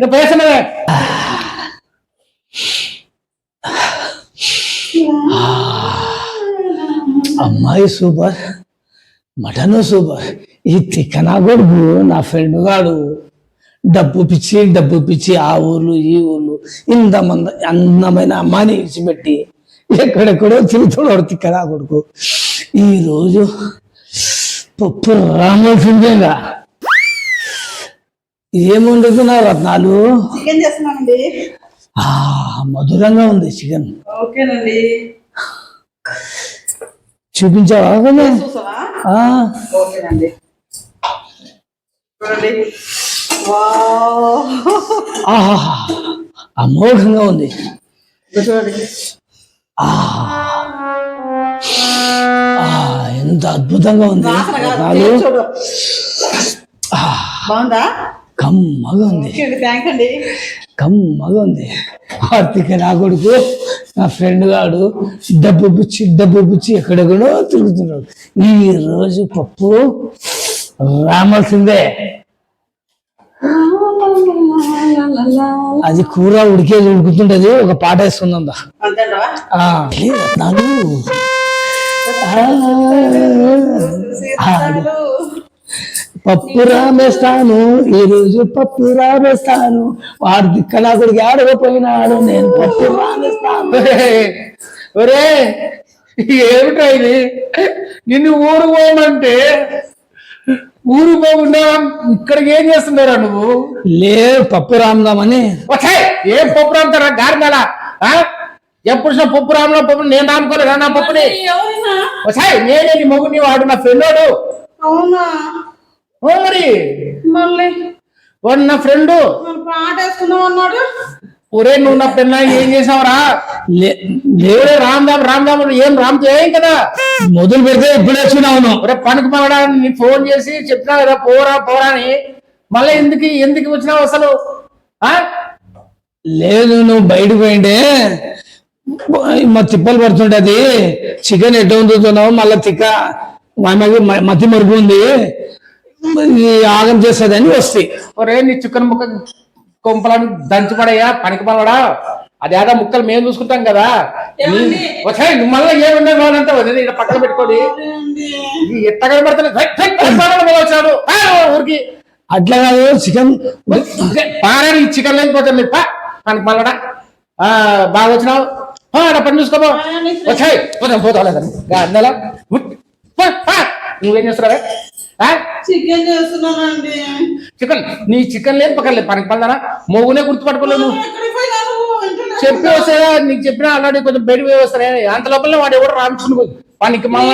నేను అమ్మాయి super mutton super. ఈ తిక్కనా కొడుకు నా ఫ్రెండ్ గాడు. డబ్బు పిచ్చి డబ్బు పిచ్చి ఆ ఊర్లు ఈ ఊర్లు. ఇంతమంది అందమైన అమ్మాయిని ఇచ్చిపెట్టి ఎక్కడెక్కడో తిరుగుతాడు తిక్కనా కొడుకు. ఈరోజు పప్పు రామోసిందేగా ఏం వండుతున్నావు రత్నాలు చికెన్ చేస్తున్నానండి. మధురంగా ఉంది చికెన్. ఓకేనండి. చూపించావా? ఓకేనండి. చూడండి. వావ్. ఆహా అమోఘంగా ఉంది. చూడండి. ఎంత అద్భుతంగా ఉంది. బాగుందా? కమ్మగా ఉంది కమ్మగా ఉంది కార్తీక నా కొడుకు నా ఫ్రెండ్ గాడు డబ్బు పిచ్చి డబ్బు పిచ్చి ఎక్కడెక్కడో తిరుగుతున్నాడు ఈ రోజు పప్పు రామాల్సిందే అది కూర ఉడికేది ఉడుకుతుంటది ఒక పాట వేసుకుందాం దా. పప్పు రామేస్తాను ఈ రోజు పప్పు రామేస్తాను. వాడు దిక్కనాకుడికి ఆడకపోయినాడు నేను పప్పు రామేస్తాను. ఒరే ఏమిటా ఇది? నిన్ను ఊరు పోమంటే ఊరు పోకుండా ఇక్కడికి ఏం చేస్తున్నారా నువ్వు? లే పప్పు రామదామని. వచ్చాయి ఏం పప్పు రామ్తారా? గారి నెల ఎప్పుడు పప్పు రామలో పప్పు నేను రాముకోలేదా నా పప్పుని? నేనే నీ మొగుడిని వాడు నా ఫ్రెండ్ వాడు అవునా? ఓ మరి మళ్ళీ? వాడు నా ఫ్రెండ్. మన పాట వేసుకుందాం అన్నాడు? ఒరే నువ్వు నా పెళ్ళ ఏం చేసావురా? లే లే ఒరే రామ్ దామ్ రామ్ దామ్ ఏం రామ్ ఏం కదా? మొదలు పెడితే ఇప్పుడే వచ్చినావును. ఒరే పనికి పడడా నీ ఫోన్ చేసి చెప్పినా కదా పోరా పోరా అని. మళ్ళీ ఎందుకు ఎందుకు వచ్చినావు అసలు? ఆ? లేదు నువ్వు బయటకు పోయింటే మా తిప్పలు పడుతుంటది చికెన్ ఎట్ట వండుతున్నావు మళ్ళా తిక్క మతి మరుపు ఉంది. ఆగం చేస్తుందని వస్తాయి ఒరే నీ చికెన్ ముక్క కొంపలను దంచిపడయ్యా పనికి పడడా అది ఆగా ముక్కలు మేము చూసుకుంటాం కదా? వచ్చాయి నువ్వు మళ్ళీ ఏముండే వాళ్ళంతా వదిలి ఇక్కడ పక్కన పెట్టుకోని. ఇది ఎట్ట కనబడుతుంది వచ్చాడు. ఆ, ఊరికి. అట్లా కాదు చికెన్ పారా ఈ చికెన్ లేకపోతే పా పనికి పడడా ఆ బాగా వచ్చినావు? పని చూసుకోబో వచ్చాయి పోతాం పోతాం లేదా నువ్వేం చేస్తున్నావే? చికెన్ చేస్తున్నానండి. చికెన్? నీ చికెన్ లేదు పక్కన లేదు. పనికి పడదా మొగునే గుర్తుపట్టుకోలేదు నువ్వు చెప్పి వస్తాయా నీకు చెప్పినా ఆల్రెడీ కొంచెం బయట పోయి వస్తాయి అంత లోపల వాడు ఎవడు రామచుకుని పనికి మామ.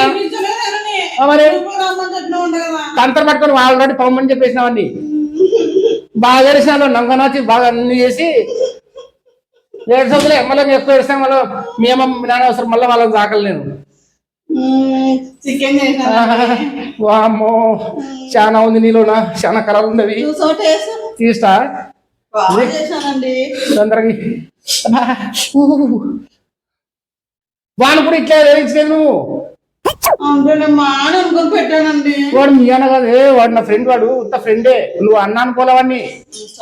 ఆ మరి? కంతర పట్టుకొని ఆల్రెడీ పొమ్మని చెప్పేసినావన్నీ బాగా ఏడిసినాను నంగనాచి బాగా అన్ని చేసి. ఏడు సోదలే మళ్ళీ ఎక్కువ ఏడిస్తాను మళ్ళీ మీ అమ్మ మీ నాన్న అవసరం మళ్ళీ నేను మ్మ్, చికెన్ వామ్మో చాలా ఉంది నీలోన చాలా కలర్ ఉన్నవి. చూసో టేస్ట్ తీస్తా. తొందరగా వాడు కూడా ఇట్లా వేయించలేదు నువ్వు. పెట్టానండి. వాడు మీ అన్న కాదు. వాడు నా ఫ్రెండ్ వాడు ఇంత ఫ్రెండే. నువ్వు అన్న అనుకోలేవాడిని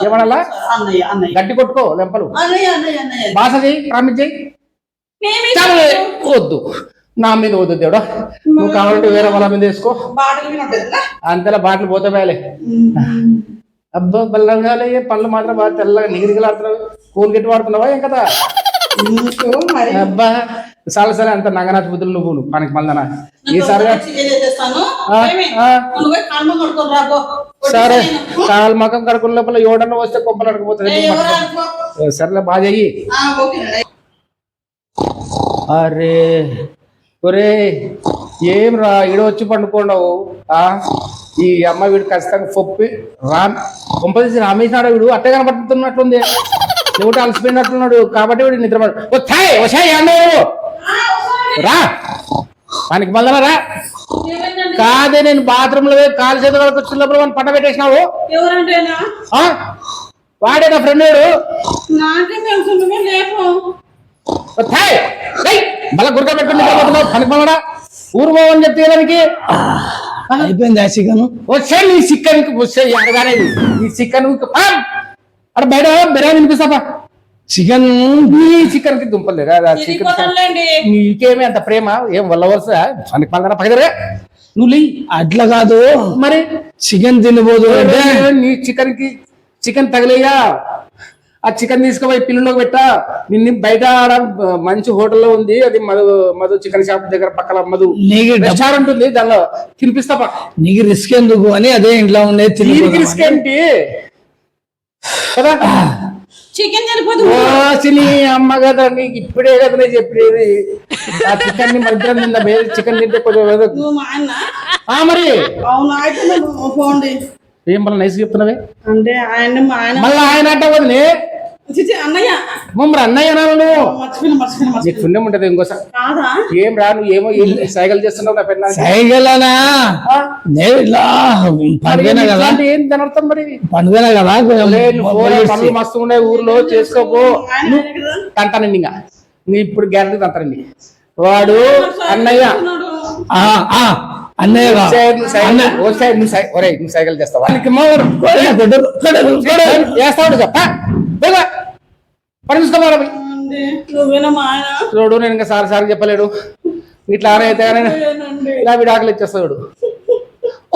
ఏమనాలా? అన్నయ్య గట్టి కొట్టుకో లెంపలు. బాస ప్రామిస్ మేమే చాలు వద్దు. నా మీద వద్దు దేవుడా. నువ్వు కావాలంటే వేరే వాళ్ళ మీద వేసుకో. అంతలా బాటలు పోతే వేలే అబ్బా బల్లంగా పళ్ళు మాత్రం బాగా తెల్లగా నిగిరిగలాడుతున్నావు. కూల్ గట్టి వాడుతున్నావా ఏం కదా అబ్బా చాలా సరే అంత నంగనాథ బుద్ధులు నువ్వు నువ్వు పనికి మళ్ళా ఈసారి సరే కాలు మకం కడుకున్న లోపల ఏడన్న వస్తే కొంపలు అడకపోతుంది అనుకో సరేలే బాగా చెయ్యి. అరే ఒరే ఏం రా ఈడ వచ్చి పండుకోండవు? ఆ? ఈ అమ్మ వీడు ఖచ్చితంగా పొప్పి రామ్ కొంపదీసి రామేసినాడు వీడు? అట్టే కనబడుతున్నట్లుంది ఎవటి అలసిపోయినట్లున్నాడు. కాబట్టి వీడు నిద్ర వచ్చాయి వచ్చాయి అన్నావు రా. పనికి మళ్ళా రా? కాదే నేను బాత్రూమ్లో కాలు చేతులు వచ్చినప్పుడు మనం పట్ట పెట్టేసినావు? వాడే నా ఫ్రెండ్ వాడు. మళ్ళా గురక పనికి మళ్ళా ఊరు పోవని చెప్తే దానికి అయిపోయింది ఆ చికెన్. వచ్చే నీ చికెన్ వస్తే ఎడగానేది నీ చికెన్ అక్కడ బయట బిర్యానీ వినిపిస్తాపా చికెన్ నీ చికెన్కి దుంపలు కదా చికెన్ నీకేమి అంత ప్రేమ? ఏం వల్ల వరుస మనకి పందన పగదరే నువ్వు అట్లా కాదు. మరి? చికెన్ తినబోదు అంటే నీ చికెన్కి చికెన్ తగిలేయా? ఆ చికెన్ తీసుకుపోయి పిల్లలోకి పెట్టా. నిన్ను బయట ఆడ మంచి హోటల్లో ఉంది. అది మధు మధు చికెన్ షాప్ దగ్గర పక్కన మధు. రెస్టారెంట్ ఉంది దానిలో. తినిపిస్తా పా. నీకు రిస్క్ ఎందుకు అని అదే ఇంట్లో ఉండే దీనికి రిస్క్ ఏంటి? కదా? చికెన్ చిని అమ్మ కదా నీకు ఇప్పుడే కదా నేను చెప్పేది. ఆ చికెన్ని మధ్యాహ్నం తిందా వేరే చికెన్ తింటే కొంచెం ఏదో- నువ్వు మా అన్న. ఆ మరి? ఏం మళ్ళీ నైస్ చెప్తున్నావే? అంటే ఆయన మళ్ళీ ఆయన అంటే మమ్మల్ని అన్నయ్య. నువ్వు. నీకు పుణ్యం ఉంటది ఇంకోసారి ఏం రా నువ్వు ఏమో సైకిల్ చేస్తున్నావు నా పెన్నా సైగలనా? నేను ఇలా పండుగనే కదా? ఏం తినర్థం మరి? పండుగనే కదా? నువ్వు పనులు మస్తు ఉన్నాయి ఊర్లో చేసుకోపో. తంటానండి ఇంకా నీ ఇప్పుడు గ్యారంటీ తంటానండి వాడు అన్నయ్య. ఉన్నాడు. ఆ, ఆ, అన్నయ్య నువ్వు సైకిల్ నువ్వు నువ్వు సైకిల్ చేస్తావా? నీకు పని చూడు నేను ఇంకా సారి సారి చెప్పలేడు. ఇట్లా ఆన అయితే. ఇలా విడాకులు ఇచ్చేస్తాడు.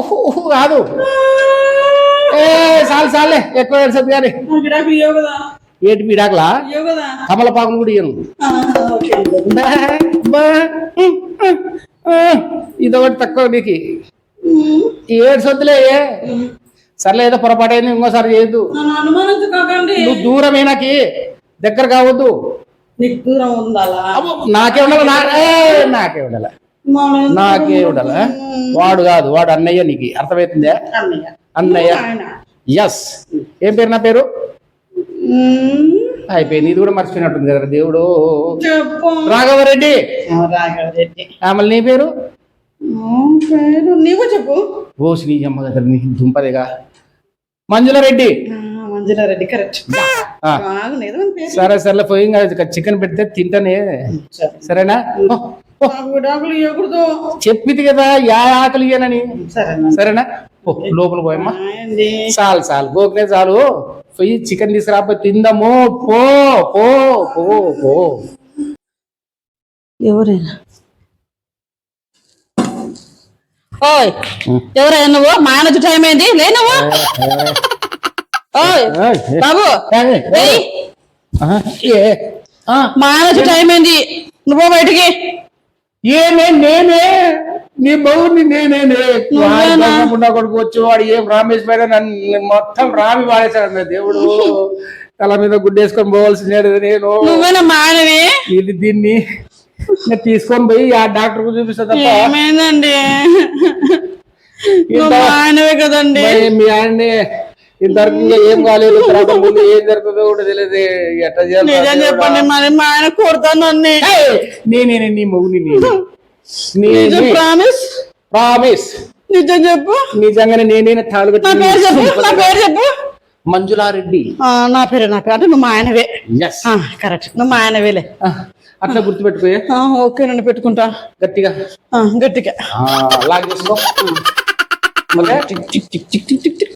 ఓహో, ఓహో, కాదు. ఏ చాలు చాలే ఎక్కువ ఏడ్చదు కానీ ఏంటి కదా. కమలపాకులు కూడా ఇయ్యను. ఇదొకటి తక్కువ నీకు ఏడ్చొద్దులే సర్లే ఏదో పొరపాటు అయింది ఇంకోసారి చేయొద్దు. నువ్వు దూరమే నాకి? దగ్గర కావద్దు. నీకు ఉండాలా? నాకే ఉండాలి? నాకే ఉండాలి? వాడు కాదు వాడు అన్నయ్య నీకు. అర్థమవుతుందే అన్నయ్య. ఎస్ ఏం పేరు నా పేరు. అయిపోయింది. ఇది కూడా మర్చిపోయినట్టుంది కదా దేవుడు. రాఘవరెడ్డి రాఘవరెడ్డి ఆ, మళ్ళీ నీ పేరు? పేరు నీవు చెప్పు. ఓసి నీ అమ్మ దగ్గర దుంపదేగా మంజుల రెడ్డి కరెక్ట్ సరే సర్లే పోయి చికెన్ పెడితే తింటానే. సరే. సరేనా? చెప్పింది కదా యా ఆకలి ఇయ్యనని. సరే సరేనా? ఓ లోపల పోయమ్మా చాలు చాలు. గోకునే చాలు. పోయి చికెన్ తీసుకురాపోయి తిందాము. పో పో పో పో. ఎవరైనా ఓయ్ ఎవరైనా నువ్వు? మా ఆయన వచ్చే టైం అయింది లే నువ్వు. ఓయ్. బాబు. మా ఆయన వచ్చే టైం అయింది నువ్వు బయటికి. ఏమే నేనే? నీ బౌని నేనేనే? వాడు కొడుకు వచ్చి వాడు ఏం రామేష్ పైన నన్ను మొత్తం రామి వాడేశాడు అన్న దేవుడు. తల మీద గుడ్డేసుకొని పోవాల్సిందే నేను. నువ్వేనా మా ఇది దీన్ని. నేను తీసుకొని పోయి ఆ డాక్టర్కు చూపిస్తా తప్ప ఏమైందండి? ఆయనవే కదండి. మీ ఆయన్ని ఇంతవరకు ఇంకా ఏం కాలేదు తర్వాత ముందు ఏం జరుగుతుందో కూడా తెలియదు ఎట్లా చేయాలో నిజం చెప్పండి మరి మా ఆయన కొడతాను నేనే నీ మొగుని నేను ప్రామిస్? ప్రామిస్. నిజం చెప్పు. నిజంగానే నేనే తాళు నా పేరు చెప్పు నా పేరు చెప్పు. మంజులారెడ్డి. ఆ, నా పేరు నా పేరు. అంటే నువ్వు మా ఆయనవే. కరెక్ట్ నువ్వు మా ఆయనవేలే. అట్లా గుర్తుపెట్టుకోయే ఓకేనండి పెట్టుకుంటా. గట్టిగా. గట్టిగా. లాగ్ చేసుకో. Okay tick tick tick tick tick tick.